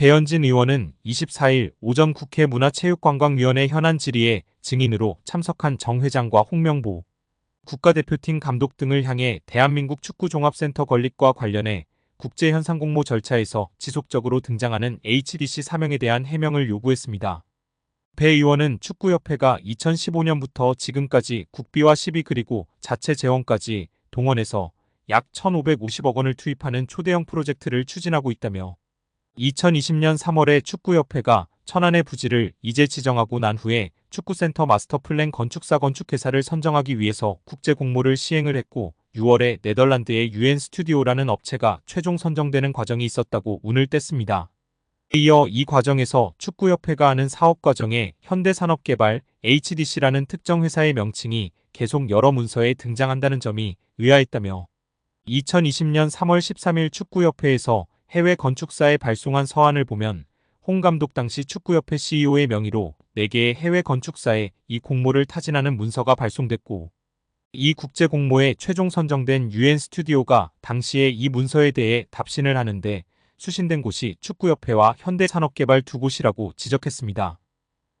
배현진 의원은 24일 오전 국회 문화체육관광위원회 현안 질의에 증인으로 참석한 정 회장과 홍명보 국가대표팀 감독 등을 향해 대한민국 축구종합센터 건립과 관련해 국제현상 공모 절차에서 지속적으로 등장하는 HDC 사명에 대한 해명을 요구했습니다. 배 의원은 축구협회가 2015년부터 지금까지 국비와 시비 그리고 자체 재원까지 동원해서 약 1,550억 원을 투입하는 초대형 프로젝트를 추진하고 있다며 2020년 3월에 축구협회가 천안의 부지를 이제 지정하고 난 후에 축구센터 마스터플랜 건축사 건축회사를 선정하기 위해서 국제 공모를 시행을 했고 6월에 네덜란드의 UN 스튜디오라는 업체가 최종 선정되는 과정이 있었다고 운을 뗐습니다. 이어 이 과정에서 축구협회가 하는 사업 과정에 현대산업개발 HDC라는 특정 회사의 명칭이 계속 여러 문서에 등장한다는 점이 의아했다며 2020년 3월 13일 축구협회에서 해외 건축사에 발송한 서한을 보면 홍 감독 당시 축구협회 CEO의 명의로 4개의 해외 건축사에 이 공모를 타진하는 문서가 발송됐고 이 국제 공모에 최종 선정된 UN 스튜디오가 당시에 이 문서에 대해 답신을 하는데 수신된 곳이 축구협회와 현대산업개발 두 곳이라고 지적했습니다.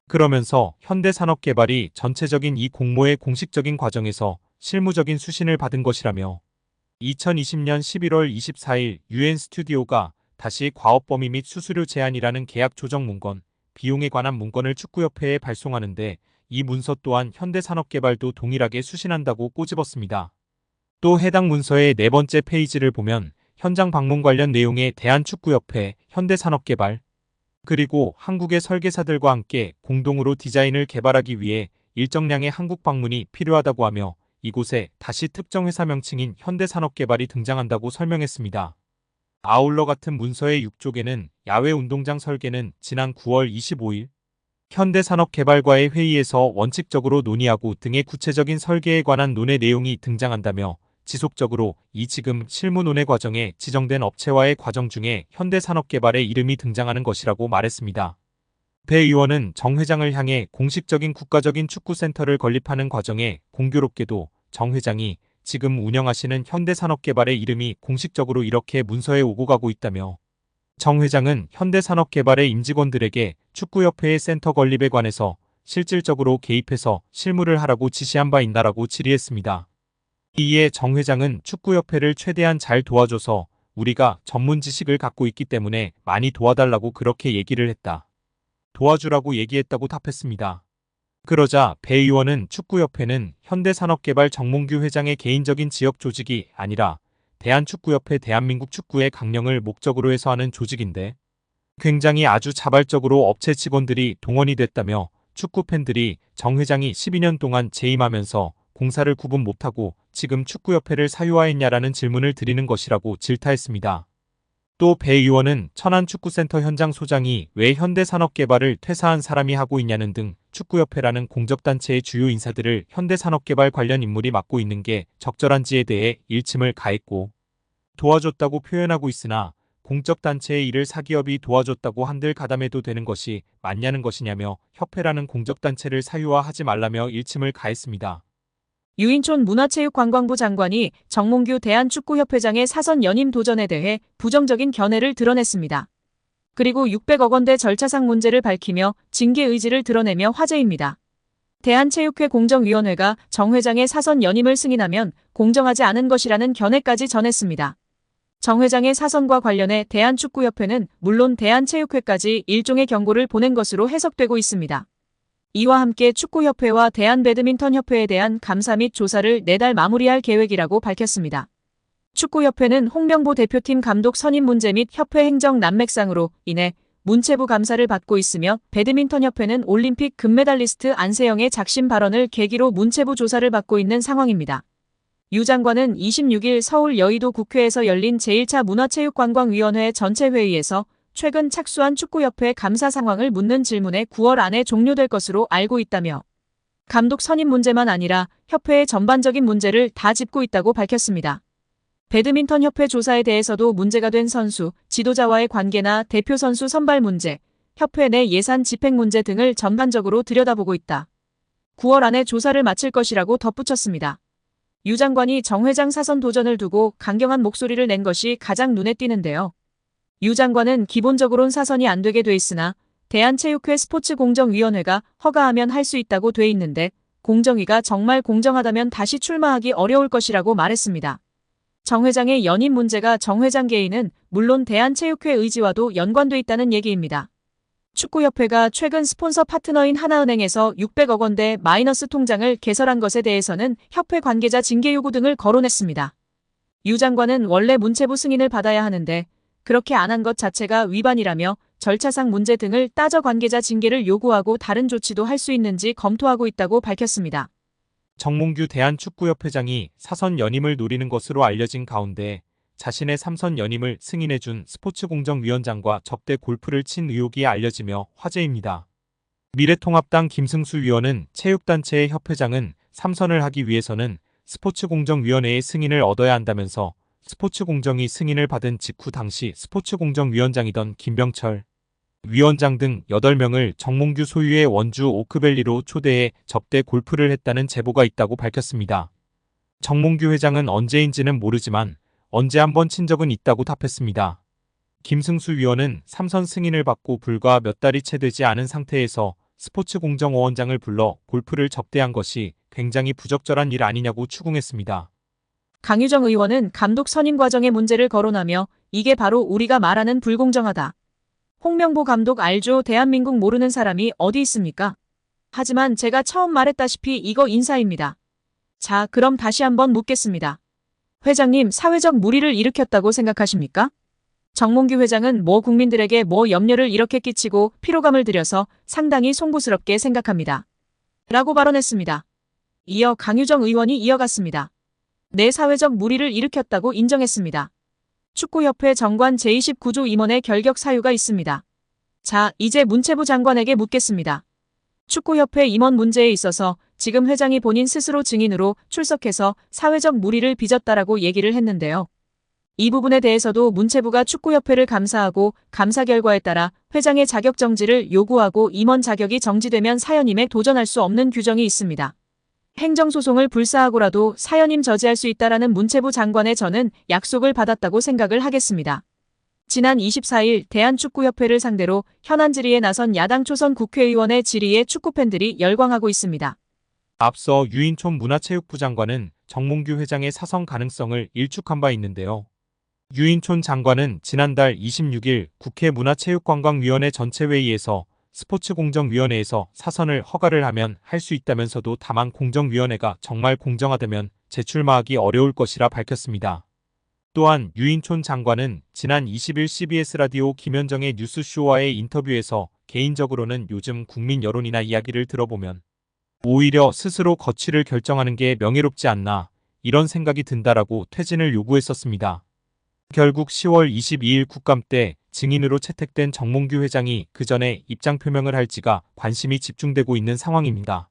그러면서 현대산업개발이 전체적인 이 공모의 공식적인 과정에서 실무적인 수신을 받은 것이라며 2020년 11월 24일 UN 스튜디오가 다시 과업 범위 및 수수료 제한이라는 계약 조정 문건, 비용에 관한 문건을 축구협회에 발송하는데 이 문서 또한 현대산업개발도 동일하게 수신한다고 꼬집었습니다. 또 해당 문서의 네 번째 페이지를 보면 현장 방문 관련 내용에 대한축구협회, 현대산업개발, 그리고 한국의 설계사들과 함께 공동으로 디자인을 개발하기 위해 일정량의 한국 방문이 필요하다고 하며 이곳에 다시 특정 회사 명칭인 현대산업개발이 등장한다고 설명했습니다. 아울러 같은 문서의 6쪽에는 야외 운동장 설계는 지난 9월 25일 현대산업개발과의 회의에서 원칙적으로 논의하고 등의 구체적인 설계에 관한 논의 내용이 등장한다며 지속적으로 이 지금 실무 논의 과정에 지정된 업체와의 과정 중에 현대산업개발의 이름이 등장하는 것이라고 말했습니다. 배 의원은 정 회장을 향해 공식적인 국가적인 축구센터를 건립하는 과정에 공교롭게도 정 회장이 지금 운영하시는 현대산업개발의 이름이 공식적으로 이렇게 문서에 오고 가고 있다며 정 회장은 현대산업개발의 임직원들에게 축구협회의 센터 건립에 관해서 실질적으로 개입해서 실무를 하라고 지시한 바 있나라고 질의했습니다. 이에 정 회장은 축구협회를 최대한 잘 도와줘서 우리가 전문 지식을 갖고 있기 때문에 많이 도와달라고 그렇게 얘기를 했다. 도와주라고 얘기했다고 답했습니다. 그러자 배 의원은 축구협회는 현대산업개발 정몽규 회장의 개인적인 지역 조직이 아니라 대한축구협회 대한민국 축구의 강령을 목적으로 해서 하는 조직인데 굉장히 아주 자발적으로 업체 직원들이 동원이 됐다며 축구 팬들이 정 회장이 12년 동안 재임하면서 공사를 구분 못하고 지금 축구협회를 사유화했냐라는 질문을 드리는 것이라고 질타했습니다. 또 배 의원은 천안축구센터 현장 소장이 왜 현대산업개발을 퇴사한 사람이 하고 있냐는 등 축구협회라는 공적단체의 주요 인사들을 현대산업개발 관련 인물이 맡고 있는 게 적절한지에 대해 일침을 가했고 도와줬다고 표현하고 있으나 공적단체의 일을 사기업이 도와줬다고 한들 가담해도 되는 것이 맞냐는 것이냐며 협회라는 공적단체를 사유화하지 말라며 일침을 가했습니다. 유인촌 문화체육관광부 장관이 정몽규 대한축구협회장의 사선 연임 도전에 대해 부정적인 견해를 드러냈습니다. 그리고 600억 원대 절차상 문제를 밝히며 징계 의지를 드러내며 화제입니다. 대한체육회 공정위원회가 정 회장의 사선 연임을 승인하면 공정하지 않은 것이라는 견해까지 전했습니다. 정 회장의 사선과 관련해 대한축구협회는 물론 대한체육회까지 일종의 경고를 보낸 것으로 해석되고 있습니다. 이와 함께 축구협회와 대한배드민턴협회에 대한 감사 및 조사를 내달 마무리할 계획이라고 밝혔습니다. 축구협회는 홍명보 대표팀 감독 선임 문제 및 협회 행정 난맥상으로 인해 문체부 감사를 받고 있으며 배드민턴협회는 올림픽 금메달리스트 안세영의 작심 발언을 계기로 문체부 조사를 받고 있는 상황입니다. 유 장관은 26일 서울 여의도 국회에서 열린 제1차 문화체육관광위원회 전체 회의에서 최근 착수한 축구협회 감사 상황을 묻는 질문에 9월 안에 종료될 것으로 알고 있다며 감독 선임 문제만 아니라 협회의 전반적인 문제를 다 짚고 있다고 밝혔습니다. 배드민턴 협회 조사에 대해서도 문제가 된 선수, 지도자와의 관계나 대표 선수 선발 문제, 협회 내 예산 집행 문제 등을 전반적으로 들여다보고 있다. 9월 안에 조사를 마칠 것이라고 덧붙였습니다. 유 장관이 정 회장 사선 도전을 두고 강경한 목소리를 낸 것이 가장 눈에 띄는데요. 유 장관은 기본적으론 사선이 안 되게 돼 있으나 대한체육회 스포츠공정위원회가 허가하면 할 수 있다고 돼 있는데 공정위가 정말 공정하다면 다시 출마하기 어려울 것이라고 말했습니다. 정 회장의 연임 문제가 정 회장 개인은 물론 대한체육회 의지와도 연관돼 있다는 얘기입니다. 축구협회가 최근 스폰서 파트너인 하나은행에서 600억 원대 마이너스 통장을 개설한 것에 대해서는 협회 관계자 징계 요구 등을 거론했습니다. 유 장관은 원래 문체부 승인을 받아야 하는데 그렇게 안 한 것 자체가 위반이라며 절차상 문제 등을 따져 관계자 징계를 요구하고 다른 조치도 할 수 있는지 검토하고 있다고 밝혔습니다. 정몽규 대한축구협회장이 사선 연임을 노리는 것으로 알려진 가운데 자신의 삼선 연임을 승인해준 스포츠공정위원장과 접대 골프를 친 의혹이 알려지며 화제입니다. 미래통합당 김승수 위원은 체육단체의 협회장은 삼선을 하기 위해서는 스포츠공정위원회의 승인을 얻어야 한다면서 스포츠공정이 승인을 받은 직후 당시 스포츠공정위원장이던 김병철 위원장 등 8명을 정몽규 소유의 원주 오크밸리로 초대해 접대 골프를 했다는 제보가 있다고 밝혔습니다. 정몽규 회장은 언제인지는 모르지만 언제 한번 친 적은 있다고 답했습니다. 김승수 위원은 삼선 승인을 받고 불과 몇 달이 채 되지 않은 상태에서 스포츠공정위원장을 불러 골프를 접대한 것이 굉장히 부적절한 일 아니냐고 추궁했습니다. 강유정 의원은 감독 선임 과정의 문제를 거론하며 이게 바로 우리가 말하는 불공정하다. 홍명보 감독 알죠? 대한민국 모르는 사람이 어디 있습니까? 하지만 제가 처음 말했다시피 이거 인사입니다. 자, 그럼 다시 한번 묻겠습니다. 회장님, 사회적 무리를 일으켰다고 생각하십니까? 정몽규 회장은 뭐 국민들에게 뭐 염려를 이렇게 끼치고 피로감을 들여서 상당히 송구스럽게 생각합니다. 라고 발언했습니다. 이어 강유정 의원이 이어갔습니다. 내 사회적 무리를 일으켰다고 인정했습니다. 축구협회 정관 제29조 임원의 결격 사유가 있습니다. 자, 이제 문체부 장관에게 묻겠습니다. 축구협회 임원 문제에 있어서 지금 회장이 본인 스스로 증인으로 출석해서 사회적 무리를 빚었다라고 얘기를 했는데요. 이 부분에 대해서도 문체부가 축구협회를 감사하고 감사 결과에 따라 회장의 자격 정지를 요구하고 임원 자격이 정지되면 사연임에 도전할 수 없는 규정이 있습니다. 행정소송을 불사하고라도 사연임 저지할 수 있다라는 문체부 장관의 저는 약속을 받았다고 생각을 하겠습니다. 지난 24일 대한축구협회를 상대로 현안 질의에 나선 야당 초선 국회의원의 질의에 축구팬들이 열광하고 있습니다. 앞서 유인촌 문화체육부 장관은 정몽규 회장의 사선 가능성을 일축한 바 있는데요. 유인촌 장관은 지난달 26일 국회 문화체육관광위원회 전체회의에서 스포츠 공정위원회에서 사선을 허가를 하면 할 수 있다면서도 다만 공정위원회가 정말 공정하다면 재출마하기 어려울 것이라 밝혔습니다. 또한 유인촌 장관은 지난 20일 CBS 라디오 김현정의 뉴스쇼와의 인터뷰에서 개인적으로는 요즘 국민 여론이나 이야기를 들어보면 오히려 스스로 거취를 결정하는 게 명예롭지 않나 이런 생각이 든다라고 퇴진을 요구했었습니다. 결국 10월 22일 국감 때 증인으로 채택된 정몽규 회장이 그 전에 입장 표명을 할지가 관심이 집중되고 있는 상황입니다.